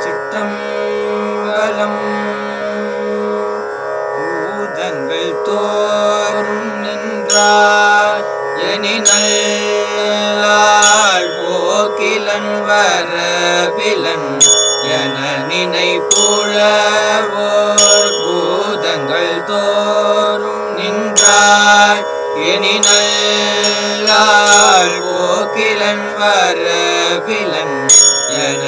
திருச்சிற்றம்பலம் பூதங்கள் தோறும் நின்றார். எனினல் போக்கிலன் வர வரவிலன் என நினைப்புழவோர். பூதங்கள் தோறும் நின்றார். எனினல் போக்கிலன் வர வரவிலன் என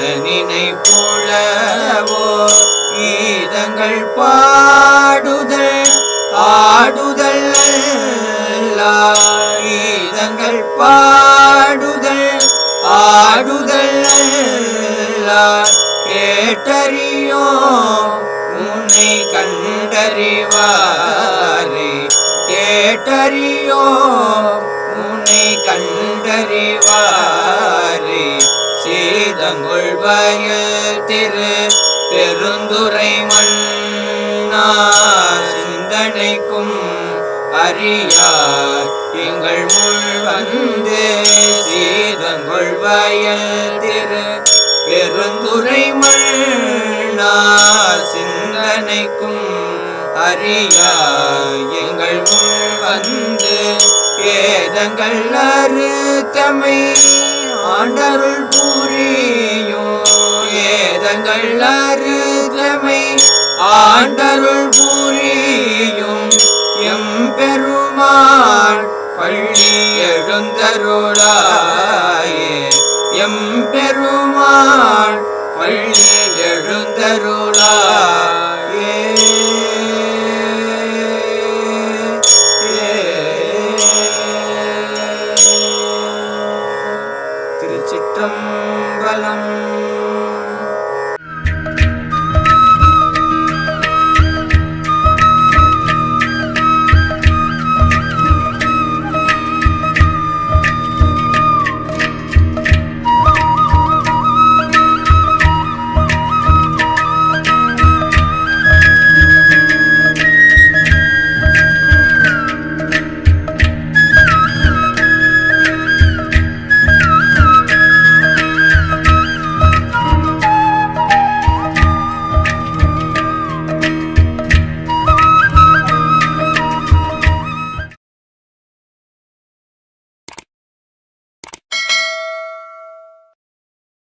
நினைப்புழவோ கீதங்கள் பாடுதல் ஆடுதல் அல்லால் கீதங்கள் பாடுதல் ஆடுதல் அல்லால் கேட்டறியோ உன்னை கண்டறிவாரே. கேட்டறியோ சீதங்குள் வயல் திரு பெருந்துரை மன்னா சிந்தனைக்கும் அறியார். எங்கள் முள் வந்து சீதங்குள் வயல் திரு பெருந்துரை மன்னா சிந்தனைக்கும் அறியா எங்கள் முள் வந்து ஏதங்கள் அறுத்தமை ஆண்டருள் பூரே ஏதங்கள் அருதமை ஆண்டருள் புரியும் எம்பெருமான் பள்ளி எழுந்தருளாயே எம்பெருமான் பள்ளி எழுந்தருளாயே திருச்சிற்றம்பலம்